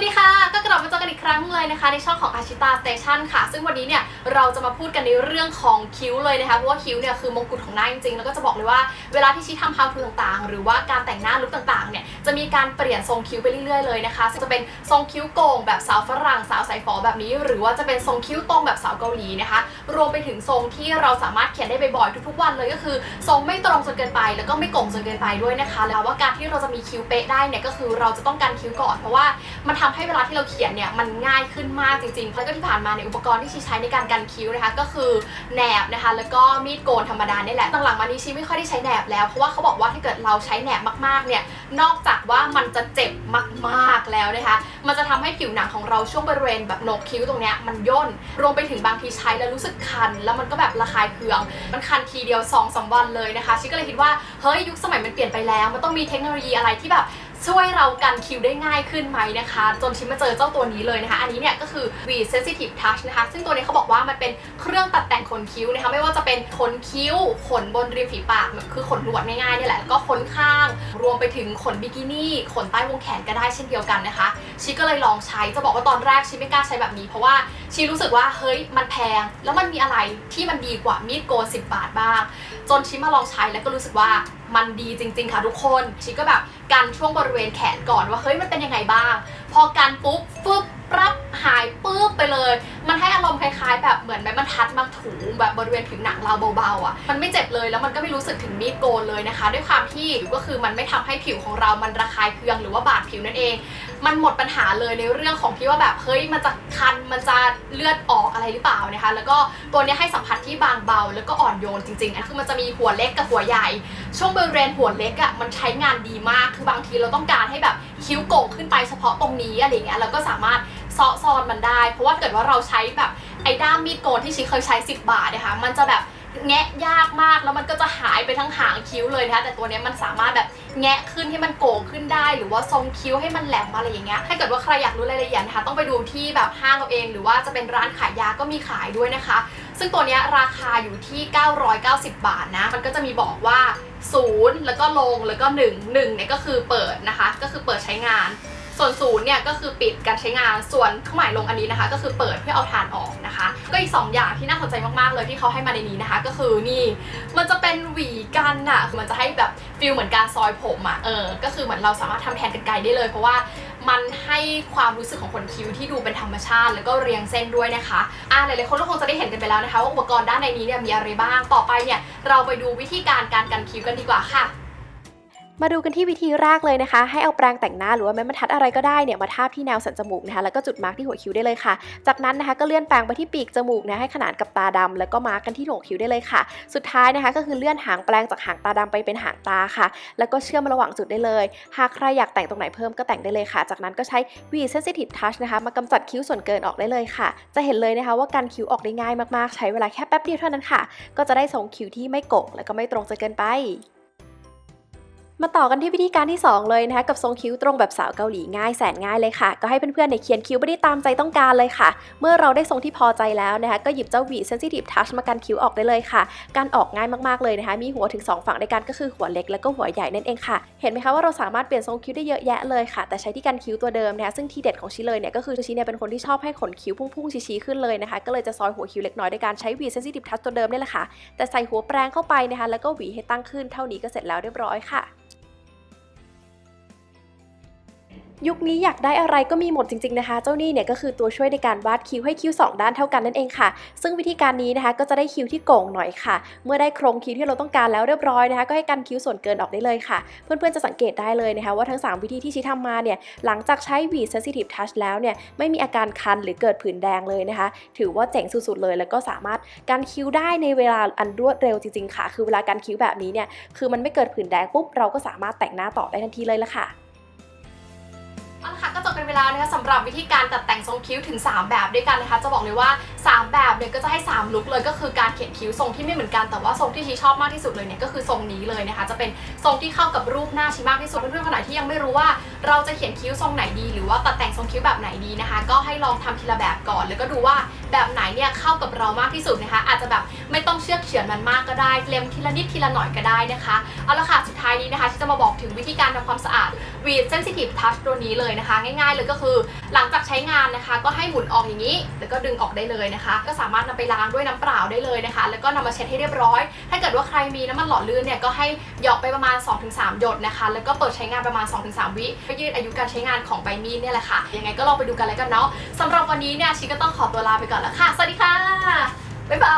วัสดีค่ะ ก็กลับมาเจอกันอีกครั้งเลยนะคะ ในช่องของอาชิตาสเตชันค่ะ ซึ่งวันนี้เนี่ยเราจะมาพูดกันในเรื่องของคิ้วเลยนะคะ เพราะว่าคิ้วเนี่ยคือมงกุฎของหน้าจริงๆ แล้วก็จะบอกเลยว่าเวลาที่ชี้ทำพาวทูต่างๆ หรือว่าการแต่งหน้าลุคต่างๆ เนี่ยจะมีการเปลี่ยนทรงคิ้วไปเรื่อยๆ เลยนะคะซึ่งจะเป็นทรงคิ้วโก่งแบบสาวฝรั่งสาวสายฝอแบบนี้ หรือว่าจะเป็นทรงคิ้วตรงแบบสาวเกาหลีนะคะ รวมไปถึงทรงที่เราสามารถเขียนได้บ่อยๆ ทุกๆ วันเลยก็คือทรงไม่ตรงจนเกินไป แล้วก็ไม่โก่งจนเกินไปด้วยนะคะ แล้วว่าการที่เราจะมีคิ้วเป๊ะได้เนี่ยก็คือเราจะต้องการคิ้วก่อนเพราะว่ามันทำให้เวลาที่เราเขียนเนี่ยมันง่ายขึ้นมากจริงๆแล้วก็ที่ผ่านมาในอุปกรณ์ที่ชีใช้ในการกันคิ้วนะคะ ก็คือแหนบนะคะ แล้วก็มีดโกนธรรมดาเนี่ยแหละหลังๆมานี้ชีไม่ค่อยได้ใช้แหนบแล้ว เพราะว่าเขาบอกว่าถ้าเกิดเราใช้แหนบมากๆเนี่ย นอกจากว่ามันจะเจ็บมากๆแล้วนะคะ มันจะทำให้ผิวหนังของเราช่วงบริเวณแบบโหนกคิ้วตรงเนี้ยมันย่น รวมไปถึงบางทีใช้แล้วรู้สึกคัน แล้วมันก็แบบระคายเคือง มันคันทีเดียว2อสวันเลยนะคะ ชิก็เลยคิดว่า เฮ้ยยุคสมัยมันเปลี่ยนไปแล้ว มันต้องมีเทคโนโลยีอะไรที่แบบ ช่วยเรากันคิวได้ง่ายขึ้นไหมนะคะ จนชิมมาเจอเจ้าตัวนี้เลยนะคะ อันนี้เนี่ยก็คือ V Sensitive Touch นะคะ ซึ่งตัวนี้เขาบอกว่ามันเป็นเครื่องตัดแต่งขนคิ้วนะคะ ไม่ว่าจะเป็นขนคิ้ว ขนบนริมฝีปาก คือขนหนวดง่ายๆเนี่ยแหละแล้วก็ขนข้าง รวมไปถึงขนบิกินี่ ขนใต้วงแขนก็ได้เช่นเดียวกันนะคะ ชิก็เลยลองใช้ จะบอกว่าตอนแรกชิไม่กล้าใช้แบบนี้ เพราะว่าชิรู้สึกว่าเฮ้ยมันแพง แล้วมันมีอะไรที่มันดีกว่ามีดโกน10บาทบ้าง จนชิมาลองใช้แล้วก็รู้สึกว่า มันดีจริง ๆ ค่ะทุกคนชิก็แบบกันช่วงบริเวณแขนก่อนว่าเฮ้ยมันเป็นยังไงบ้าง พอกันปุ๊บฟึบรับหายปื๊บไปเลย มันให้อารมณ์คล้ายๆ แบบเหมือนไม้บรรทัดมาถูแบบบริเวณผิวหนังเราเบาๆอะ มันไม่เจ็บเลยแล้วมันก็ไม่รู้สึกถึงมีดโกนเลยนะคะ ด้วยความที่ก็คือมันไม่ทำให้ผิวของเรามันระคายเคืองหรือว่าบาดผิวนั่นเอง มันหมดปัญหาเลยในเรื่องของที่ว่าแบบเฮ้ยมันจะคันมันจะเลือดออกอะไรหรือเปล่านะคะ แล้วก็ตัวนี้ให้สัมผัสที่บางเบา แล้วก็อ่อนโยนจริงๆอันคือมันจะมีหัวเล็กกับหัวใหญ่ ช่วงบริเวณหัวเล็กอะ่ะมันใช้งานดีมากคือบางทีเราต้องการให้แบบคิ้วโก่งขึ้นไปเฉพาะตรงนี้อะไรเงี้ยเราก็สามารถซาะซอนมันได้ เพราะว่าเกิดว่าเราใช้แบบไอ้ด้ามมีดโกนที่ชิเคยใช้ 10 บาทนะคะมันจะแบบแงะยากมากแล้วมันก็จะหายไปทั้งหางคิ้วเลยนะคะแต่ตัวนี้มันสามารถแบบ แงะขึ้นให้มันโก่งขึ้นได้ หรือว่าทรงคิ้วให้มันแหลมอะไรอย่างเงี้ยถ้าเกิดว่าใครอยากรู้รายละเอียดนะคะต้องไปดูที่แบบห้างเอาเอง หรือว่าจะเป็นร้านขายยาก็มีขายด้วยนะคะ ซึ่งตัวนี้ราคาอยู่ที่ 990 บาทนะ มันก็จะมีบอกว่า0แล้วก็ลงแล้วก็1 1เนี่ยก็คือเปิดนะคะ ก็คือเปิดใช้งาน ส่วนศูนย์เนี่ยก็คือปิดการใช้งานส่วนเครื่องหมายลงอันนี้นะคะ ก็คือเปิดเพื่อเอาฐานออก นะคะ ก็อีก 2 อย่างที่น่าสนใจมากๆเลยที่เขาให้มาในนี้นะคะ ก็คือนี่มันจะเป็นหวีกันอะคือมันจะให้แบบฟิลเหมือนการซอยผมอะเออก็คือเหมือนเราสามารถทำแทนกันไกลได้เลย เพราะว่ามันให้ความรู้สึกของขนคิ้วที่ดูเป็นธรรมชาติ แล้วก็เรียงเส้นด้วยนะคะอ่าหลายๆคนก็คงจะได้เห็นกันไปแล้วนะคะว่าอุปกรณ์ด้านในนี้เนี่ยมีอะไรบ้างต่อไปเนี่ยเราไปดูวิธีการการกันคิ้วกันดีกว่าค่ะ มาดูกันที่วิธีแรกเลยนะคะ ให้เอาแปรงแต่งหน้าหรือว่าไม้บรรทัดอะไรก็ได้เนี่ยมาทาบที่แนวสันจมูกนะคะแล้วก็จุดมาร์กที่หัวคิ้วได้เลยค่ะ จากนั้นนะคะก็เลื่อนแปรงไปที่ปีกจมูกนะให้ขนานกับตาดำแล้วก็มาร์กกันที่หนกคิ้วได้เลยค่ะ สุดท้ายนะคะก็คือเลื่อนหางแปรงจากหางตาดำไปเป็นหางตาค่ะ แล้วก็เชื่อมระหว่างจุดได้เลย หากใครอยากแต่งตรงไหนเพิ่มก็แต่งได้เลยค่ะ จากนั้นก็ใช้ V Sensitive Touch นะคะมากำจัดคิ้วส่วนเกินออกได้เลยค่ะ จะเห็นเลยนะคะว่าการคิ้วออกได้ง่ายมากๆ ใช้เวลาแค่แป๊บเดียวเท่านั้นค่ะ ก็จะได้ทรงคิ้วที่ไม่โก่งและก็ไม่ตรงจนเกินไป มาต่อกันที่วิธีการที่ 2 เลยนะคะกับทรงคิ้วตรงแบบสาวเกาหลีง่ายแสนง่ายเลยค่ะ ก็ให้เพื่อนๆเนี่ยเขียนคิ้วไม่ได้ตามใจต้องการเลยค่ะ เมื่อเราได้ทรงที่พอใจแล้วนะคะก็หยิบเจ้าหวี sensitive touch มากันคิ้วออกได้เลยค่ะ การออกง่ายมากๆเลยนะคะมีหัวถึง 2 ฝั่งด้วยกันก็คือหัวเล็กแล้วก็หัวใหญ่นั่นเองค่ะ เห็นไหมคะว่าเราสามารถเปลี่ยนทรงคิ้วได้เยอะแยะเลยค่ะ แต่ใช้ที่กันคิ้วตัวเดิมนะคะซึ่งทีเด็ดของชิเลยเนี่ยก็คือชิเนี่ยเป็นคนที่ชอบให้ขนคิ้วพุ่งๆชี้ๆขึ้นเลยนะคะก็เลยจะซอยหัวคิ้วเล็กน้อยด้วยการใช้หวี sensitive touch ตัวเดิมนี่แหละค่ะแต่ใส่หัวแปรงเข้าไปนะคะแล้วก็หวีให้ตั้งขึ้นเท่านี้ก็เสร็จแล้วเรียบร้อยค่ะ ยุคนี้อยากได้อะไรก็มีหมดจริงๆนะคะ เจ้านี่เนี่ยก็คือตัวช่วยในการวาดคิ้วให้คิ้ว 2 ด้านเท่ากันนั่นเองค่ะ ซึ่งวิธีการนี้นะคะก็จะได้คิ้วที่โก่งหน่อยค่ะ เมื่อได้โครงคิ้วที่เราต้องการแล้วเรียบร้อยนะคะก็ให้กันคิ้วส่วนเกินออกได้เลยค่ะ เพื่อนๆจะสังเกตได้เลยนะคะว่าทั้ง 3 วิธีที่ชี้ทำมาเนี่ยหลังจากใช้วี sensitive touch แล้วเนี่ยไม่มีอาการคันหรือเกิดผื่นแดงเลยนะคะ ถือว่าเจ๋งสุดๆเลย แล้วก็สามารถกันคิ้วได้ในเวลาอันรวดเร็วจริงๆค่ะ คือเวลาการคิ้วแบบนี้เนี่ยคือมันไม่เกิดผื่นแดงปุ๊บเราก็สามารถแต่งหน้าต่อได้ทันทีเลยละค่ะ ไปแล้วนะคะสำหรับวิธีการตัดแต่งทรงคิ้วถึง 3 แบบด้วยกันนะคะ จะบอกเลยว่า 3 แบบเนี่ยก็จะให้ 3 ลุคเลยก็คือการ คิ้วทรงที่ไม่เหมือนกันแต่ว่าทรงที่ชีชอบมากที่สุดเลยเนี่ยก็คือทรงนี้เลยนะคะ จะเป็นทรงที่เข้ากับรูปหน้าชีมากที่สุดเพื่อนๆคนไหนที่ยังไม่รู้ว่าเราจะเขียนคิ้วทรงไหนดี หรือว่าตัดแต่งทรงคิ้วแบบไหนดีนะคะ ก็ให้ลองทำทีละแบบก่อน แล้วก็ดูว่าแบบไหนเนี่ยเข้ากับเรามากที่สุดนะคะ อาจจะแบบไม่ต้องเชือกเฉือนมันมากก็ได้เล็มทีละนิดทีละหน่อยก็ได้นะคะเอาละค่ะสุดท้ายนี้นะคะที่จะมาบอกถึงวิธีการทำความสะอาด Weed Sensitive Touch ตัวนี้เลยนะคะ ง่ายๆเลยก็คือหลังจากใช้งานนะคะ ก็ให้หมุนออกอย่างนี้ แล้วก็ดึงออกได้เลยนะคะ ก็สามารถนำไปล้างด้วยน้ำเปล่าได้เลยนะคะแล้วก็นำมาเช็ดให้เรียบร้อย ถ้าเกิดว่าใครมีน้ำมันหล่อลื่นเนี่ยก็ให้หยอกไปประมาณ 2-3 หยดนะคะ แล้วก็เปิดใช้งานประมาณ 2-3 วิเพื่อยืดอายุการใช้งานของใบมีดเนี่ยแหละค่ะ ยังไงก็ลองไปดูกันแล้วกันเนาะสำหรับวันนี้เนี่ยชิก็ต้องขอตัวลาไปก่อนแล้วค่ะ สวัสดีค่ะ บ๊ายบา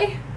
ย